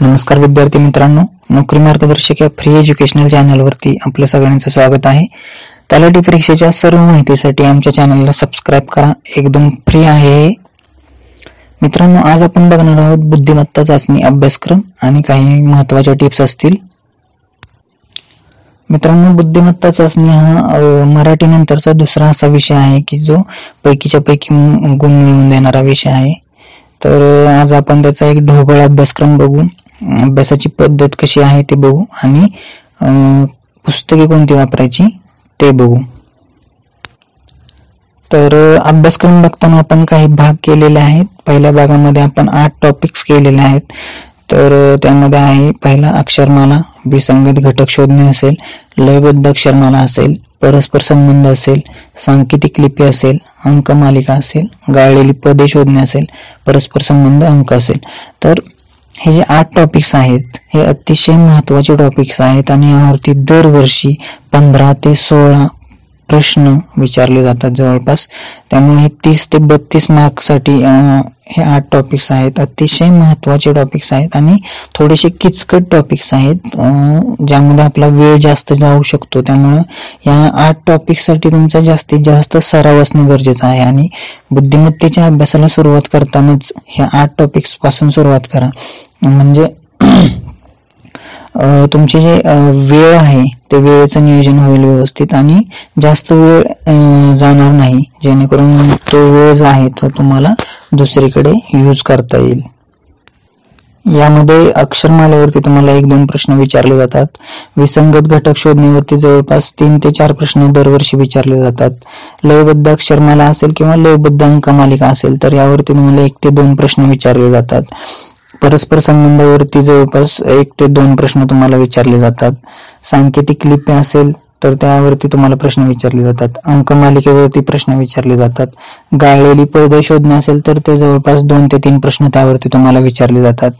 नमस्कार विद्यार्थी मित्रांनो. नोकरी मार्गदर्शक या फ्री एज्युकेशनल चॅनलवरती आपलं सगळ्यांचं स्वागत आहे. तलाठी परीक्षेच्या सर्व माहितीसाठी आमच्या चॅनलला सबस्क्राईब करा. एकदम फ्री आहे. मित्रांनो आज आपण बघणार आहोत बुद्धिमत्ता चाचणी अभ्यासक्रम आणि काही महत्त्वाच्या टिप्स असतील. मित्रांनो बुद्धिमत्ता चाचणी हा मराठी नंतरचा दुसरा असा विषय आहे की जो पैकीच्या पैकी गुण मिळवून देणारा विषय आहे. तर आज आपण त्याचा एक ढोबळ अभ्यासक्रम बघू. अभ्यासाची पद्धत कशी आहे ते बघू. आणि पुस्तके कोणती वापरायची ते बघू. तर अभ्यासक्रम बघताना आपण काही भाग केलेले आहेत. पहिल्या भागामध्ये आपण आठ टॉपिक्स केलेले आहेत. तर त्यामध्ये आहे पहिला अक्षरमाला विसंगत घटक शोधणे असेल लयबद्ध अक्षरमाला असेल परस्पर संबंध असेल सांकेतिक लिपी असेल अंक मालिका असेल गाळलेली पदे शोधणे असेल परस्पर संबंध अंक असेल. तर हे जे आठ टॉपिक्स आहेत हे अतिशय महत्त्वाचे टॉपिक्स आहेत आणि यावरती दरवर्षी पंधरा ते सोळा प्रश्न विचारले जातात जवळपास. त्यामुळे हे तीस ते बत्तीस मार्कसाठी हे आठ टॉपिक्स आहेत. अतिशय महत्त्वाचे टॉपिक्स आहेत आणि थोडेसे किचकट टॉपिक्स आहेत ज्यामध्ये आपला वेळ जास्त जाऊ शकतो. त्यामुळं या आठ टॉपिकसाठी तुमचा जास्तीत जास्त सराव असणं गरजेचं आहे आणि बुद्धिमत्तेच्या अभ्यासाला सुरुवात करतानाच ह्या आठ टॉपिक्सपासून सुरुवात करा. म्हणजे तुमची जे वेळ आहे ते वेळेचं नियोजन होईल व्यवस्थित आणि जास्त वेळ जाणार नाही. जेणेकरून तो वेळ जो आहे तो तुम्हाला दुसरीकडे यूज करता येईल. यामध्ये अक्षरमालेवरती तुम्हाला एक दोन प्रश्न विचारले जातात. विसंगत घटक शोधण्यावरती जवळपास तीन ते चार प्रश्न दरवर्षी विचारले जातात. लयबद्ध अक्षरमाला असेल किंवा लयबद्ध अंकमालिका असेल तर यावरती तुम्हाला एक ते दोन प्रश्न विचारले जातात. परस्पर संबंधावरती जवळपास एक ते दोन प्रश्न तुम्हाला विचारले जातात. सांकेतिक लिपी असेल तर त्यावरती तुम्हाला प्रश्न विचारले जातात. अंक मालिकेवरती प्रश्न विचारले जातात. गाळलेली पदे शोधणे असेल तर ते जवळपास दोन ते तीन प्रश्न त्यावरती तुम्हाला विचारले जातात.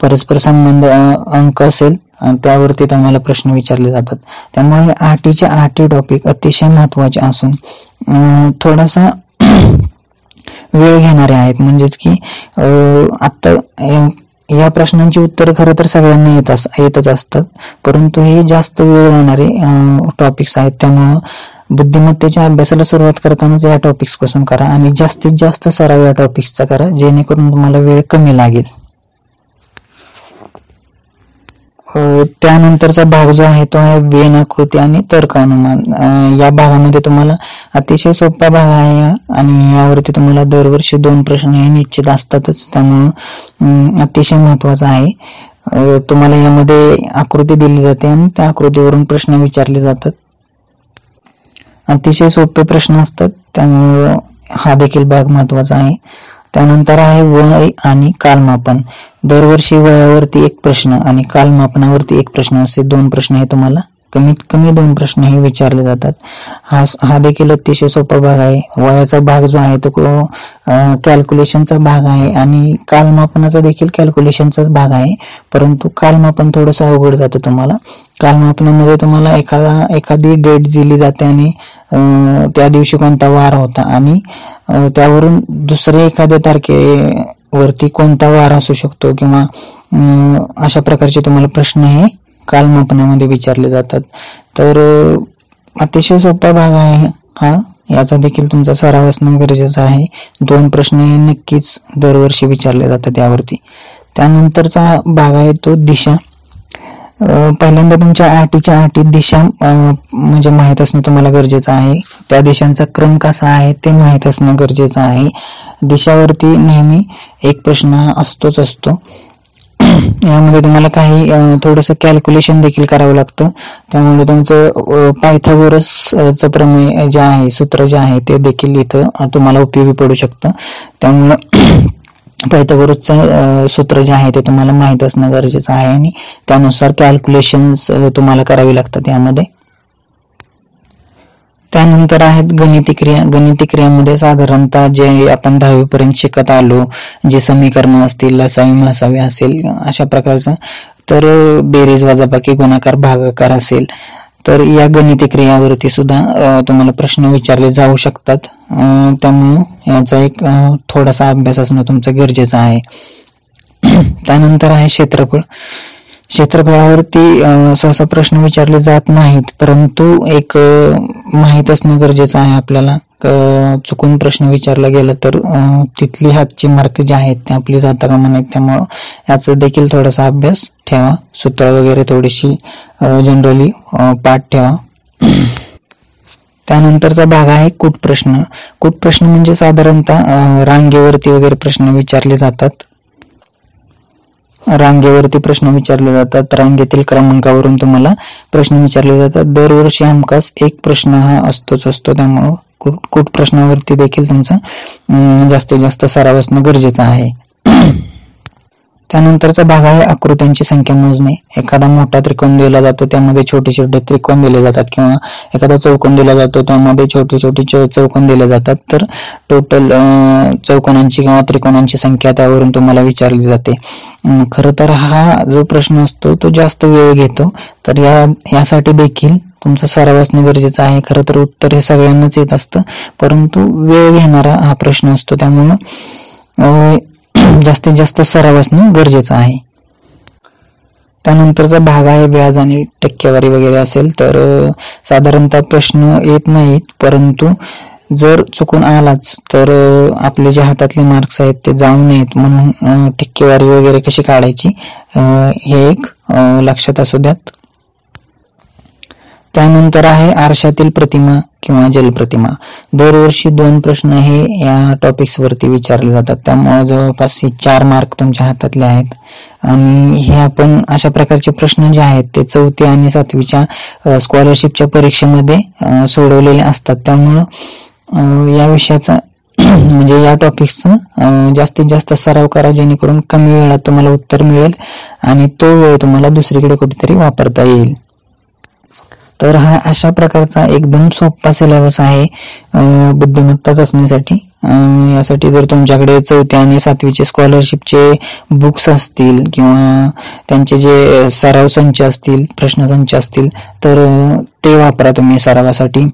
परस्पर संबंध अंक असेल त्यावरती तुम्हाला प्रश्न विचारले जातात. त्यामुळे आठीचे आठी टॉपिक अतिशय महत्त्वाचे असून थोडासा वेळ घेणारे आहेत. म्हणजेच की आता या प्रश्नांची उत्तर खरं तर सगळ्यांना येत येतच असतात. परंतु हे जास्त वेळ जाणारे टॉपिक्स आहेत. त्यामुळं बुद्धिमत्तेच्या अभ्यासाला सुरुवात करतानाच या टॉपिक्सपासून करा आणि जास्तीत जास्त सराव या टॉपिक्सचा करा जेणेकरून तुम्हाला वेळ कमी लागेल. त्यानंतरचा भाग जो आहे तो आहे वेन आकृती आणि तर्क अनुमान या भागामध्ये तुम्हाला अतिशय सोपा भाग आहे आणि यावरती तुम्हाला दरवर्षी दोन प्रश्न हे निश्चित असतातच. त्यामुळं अतिशय महत्त्वाचा आहे. तुम्हाला यामध्ये आकृती दिली जाते आणि त्या आकृतीवरून प्रश्न विचारले जातात. अतिशय सोपे प्रश्न असतात. त्यामुळं हा देखील भाग महत्त्वाचा आहे. त्यानंतर आहे वय आणि कालमापन. दरवर्षी वयावरती एक प्रश्न आणि कालमापनावरती एक प्रश्न असे दोन प्रश्न हे तुम्हाला कमीत कमी दोन प्रश्न हे विचारले जातात. हा हा देखील अतिशय सोपा भाग आहे. वयाचा भाग जो आहे तो कॅल्क्युलेशनचा भाग आहे आणि कालमापनाचा देखील कॅल्क्युलेशनचाच भाग आहे. परंतु कालमापन थोडस अवघड जातं तुम्हाला. कालमापनामध्ये तुम्हाला एखादा एखादी डेट दिली जाते आणि त्या दिवशी कोणता वार होता आणि त्यावरून दुसऱ्या एखाद्या तारखेवरती कोणता वार असू शकतो किंवा अशा प्रकारचे तुम्हाला प्रश्न हे कालमापनामध्ये विचारले जातात. तर अतिशय सोपा भाग आहे हा. याचा देखील तुमचा सराव असणं गरजेचं आहे. दोन प्रश्न हे नक्कीच दरवर्षी विचारले जातात यावरती. त्यानंतरचा भाग आहे तो दिशा. पहिल्यांदा तुमच्या आटीच्या आटीत दिशा म्हणजे माहीत असणं तुम्हाला गरजेचं आहे. त्या दिशांचा क्रम कसा आहे ते माहीत असणं गरजेचं आहे. दिशावरती नेहमी एक प्रश्न असतोच असतो. यामध्ये तुम्हाला काही थोडस कॅल्क्युलेशन देखील करावं लागतं. त्यामुळे तुमचं पायथागोरस प्रमेय जे आहे सूत्र जे आहे ते देखील इथं तुम्हाला उपयोगी पडू शकतं. त्यामुळं पायथागोरसचं सूत्र जे आहे ते तुम्हाला माहीत असणं गरजेचं आहे आणि त्यानुसार कॅल्क्युलेशन्स तुम्हाला करावी लागतात यामध्ये. त्यानंतर आहेत गणिती क्रिया गणिती क्रियामध्ये साधारणतः जे आपण दहावीपर्यंत शिकत आलो जे समीकरणं असतील लसावी मासावी असेल अशा प्रकारचं तर बेरीज वजाबाकी गुणाकार भागाकार असेल तर या गणिती क्रियावरती सुद्धा तुम्हाला प्रश्न विचारले जाऊ शकतात. त्यामुळं याचा एक थोडासा अभ्यास असणं तुमचं गरजेचं आहे. त्यानंतर आहे क्षेत्रफळ. क्षेत्रफळावरती सहसा प्रश्न विचारले जात नाहीत परंतु एक माहीत असणं गरजेचं आहे आपल्याला. चुकून प्रश्न विचारला गेला तर तिथली हातची मार्क जे आहेत ते आपली जाता कामा नाहीत त्यामुळं याचा देखील थोडासा अभ्यास ठेवा. सूत्र वगैरे थोडीशी जनरली पाठ ठेवा. त्यानंतरचा भाग आहे कुट प्रश्न कुट प्रश्न म्हणजे साधारणतः रांगेवरती वगैरे प्रश्न विचारले जातात. रांगेवरती प्रश्न विचारले जातात. रांगेतील क्रमांकावरून तुम्हाला प्रश्न विचारले जातात. दरवर्षी हमखास एक प्रश्न हा असतोच असतो. त्यामुळं कुट प्रश्नावरती देखील तुमचा जास्तीत जास्त सराव असणं गरजेचं आहे. त्यानंतरचा भाग आहे आकृत्यांची संख्या मोजणे. एखादा मोठा त्रिकोण दिला जातो त्यामध्ये छोटे छोटे त्रिकोण दिले जातात किंवा एखादा चौकोन दिला जातो त्यामध्ये छोटे छोटे चौकोन दिले जातात. तर टोटल चौकोनांची किंवा त्रिकोणांची संख्या त्यावरून तुम्हाला विचारली जाते. खर तर हा जो प्रश्न असतो तो जास्त वेळ घेतो. तर या यासाठी देखील तुमचा सराव असणे गरजेचं आहे. खरं तर उत्तर हे सगळ्यांनाच येत असतं. परंतु वेळ घेणारा हा प्रश्न असतो. त्यामुळं जास्तीत जास्त सराव असणं गरजेचं आहे. त्यानंतरचा भाग आहे व्याज आणि टक्केवारी वगैरे असेल तर साधारणतः प्रश्न येत नाहीत परंतु जर चुकून आलाच तर आपले जे हातातले मार्क्स आहेत ते जाऊ नयेत म्हणून टक्केवारी वगैरे कशी काढायची? हे एक लक्षात असू द्यात. त्यानंतर आहे आरशातील प्रतिमा किंवा जलप्रतिमा दरवर्षी दोन प्रश्न हे या टॉपिक्स वरती विचारले जातात. त्यामुळे जवळपास हे चार मार्क तुमच्या हातातले आहेत. आणि हे आपण अशा प्रकारचे प्रश्न जे आहेत ते चौथी आणि सातवीच्या स्कॉलरशिपच्या परीक्षेमध्ये सोडवलेले असतात. त्यामुळं या विषयाचा म्हणजे या टॉपिक्सचा जास्तीत जास्त सराव करा जेणेकरून कमी वेळात तुम्हाला उत्तर मिळेल आणि तो वेळ तुम्हाला दुसरीकडे कुठेतरी वापरता येईल. तर हा अशा प्रकारचा एकदम सोपा सिलेबस आहे बुद्धिमत्ता चाचणीसाठी यासाठी जर तुमच्याकडे चौथ्या आणि सातवीचे स्कॉलरशिपचे बुक्स असतील किंवा त्यांचे जे सराव संच असतील प्रश्नसंच असतील तर ते वापरा तुम्ही सरावासाठी.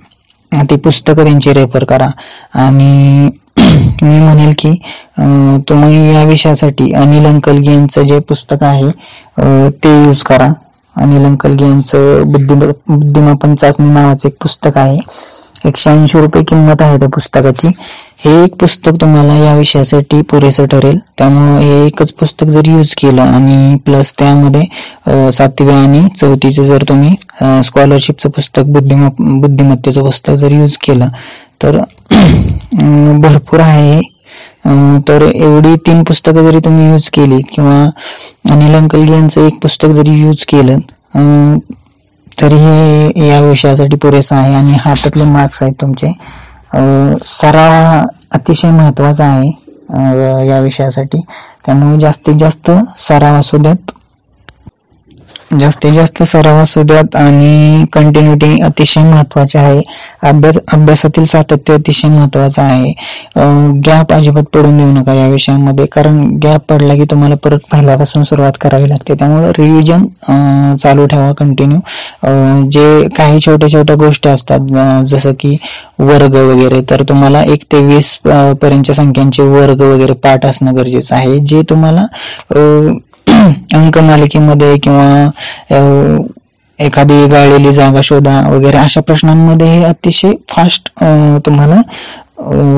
ती पुस्तकं त्यांची रेफर करा. आणि मी म्हणेल की तुम्ही या विषयासाठी अनिल अंकलगी यांचं जे पुस्तक आहे ते यूज करा. अनिल अंकलगी यांचं बुद्धी बुद्धिमापन चाचणी नावाचं एक पुस्तक आहे. एकशे ऐंशी रुपये किंमत आहे त्या पुस्तकाची. हे एक पुस्तक तुम्हाला या विषयासाठी पुरेसं ठरेल. त्यामुळे हे एकच पुस्तक जर यूज केलं आणि प्लस त्यामध्ये सातव्या आणि चौथीचं जर तुम्ही स्कॉलरशिपचं पुस्तक बुद्धिमा बुद्धिमत्तेचं पुस्तक जर यूज केलं तर भरपूर आहे तर एवढी तीन पुस्तकं जरी तुम्ही यूज केली किंवा अनिल अंकल यांचं एक पुस्तक जरी यूज केलं तरी हे या विषयासाठी पुरेसं आहे आणि हातातले मार्क्स आहेत तुमचे. सराव अतिशय महत्त्वाचा आहे या विषयासाठी. त्यामुळे जास्तीत जास्त सराव असू द्यात जास्तीत जास्त सराव असू आणि कंटिन्युटी अतिशय महत्त्वाचे आहे. अभ्यास अभ्यासातील सातत्य अतिशय महत्वाचं आहे. गॅप अजिबात पडून देऊ नका या विषयामध्ये कारण गॅप पडला की तुम्हाला परत पहिल्यापासून सुरुवात करावी लागते. त्यामुळे रिव्हिजन चालू ठेवा कंटिन्यू जे काही छोट्या छोट्या गोष्टी असतात जसं की वर्ग वगैरे तर तुम्हाला एक ते वीस पर्यंतच्या संख्यांचे वर्ग वगैरे पाठ असणं गरजेचं आहे. जे तुम्हाला अंकमालिकेमध्ये किंवा एखादी गाळलेली जागा शोधा वगैरे अशा प्रश्नांमध्ये हे अतिशय फास्ट तुम्हाला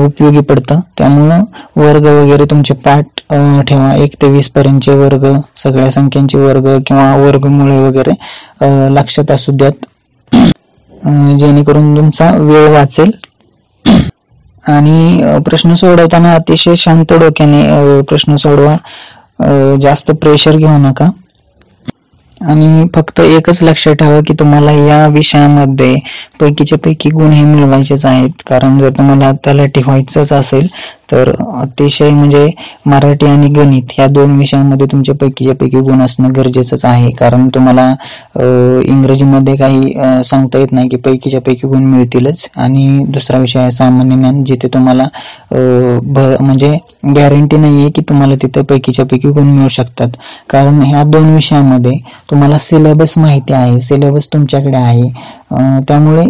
उपयोगी पडतं. त्यामुळं वर्ग वगैरे तुमचे पाठ ठेवा. एक ते वीस पर्यंतचे वर्ग सगळ्या संख्यांचे वर्ग किंवा वर्गमुळे वगैरे लक्षात असू द्यात. जेणेकरून तुमचा वेळ वाचेल. आणि प्रश्न सोडवताना अतिशय शांत डोक्याने प्रश्न सोडवा. जास्त प्रेशर घेऊ नका. आणि फक्त एकच लक्षात ठेवा की तुम्हाला या विषयामध्ये पैकीच्या पैकी गुण हे मिळवायचेच आहेत. कारण जर तुम्हाला त्याला ठेवायचंच असेल तर अतिशय म्हणजे मराठी आणि गणित या दोन विषयांमध्ये तुमच्या पैकीच्या पैकी गुण असणं गरजेचंच आहे. कारण तुम्हाला इंग्रजीमध्ये काही सांगता येत नाही की पैकीच्या पैकी गुण मिळतीलच. आणि दुसरा विषय आहे सामान्य ज्ञान जिथे तुम्हाला भर म्हणजे गॅरंटी नाही आहे की तुम्हाला तिथे पैकीच्या पैकी गुण मिळू शकतात. कारण ह्या दोन विषयामध्ये तुम्हाला सिलेबस माहिती आहे सिलेबस तुमच्याकडे आहे. त्यामुळे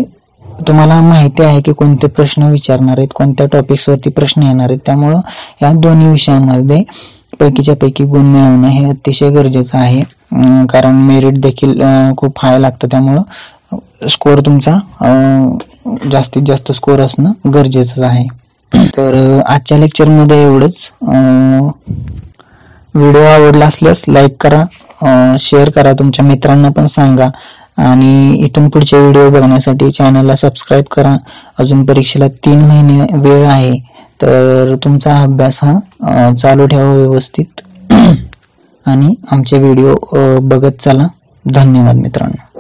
तुम्हाला माहिती आहे की कोणते प्रश्न विचारणार आहेत कोणत्या टॉपिक्सवरती प्रश्न येणार आहेत. त्यामुळं या दोन्ही विषयांमध्ये पैकीच्या पैकी गुण मिळवणं हे अतिशय गरजेचं आहे. कारण मेरिट देखील खूप हाय लागतं. त्यामुळं स्कोअर तुमचा जास्तीत जास्त स्कोअर असणं गरजेचं आहे. तर आजच्या लेक्चरमध्ये एवढंच. व्हिडिओ आवडला असल्यास लाईक करा शेअर करा तुमच्या मित्रांना पण सांगा. आणि इथून पुढचे व्हिडिओ बघण्यासाठी चॅनलला सबस्क्राईब करा. अजून परीक्षेला तीन महिने वेळ आहे तर तुमचा अभ्यास हा चालू ठेवा व्यवस्थित. आणि आमचे व्हिडिओ बघत चला. धन्यवाद मित्रांनो.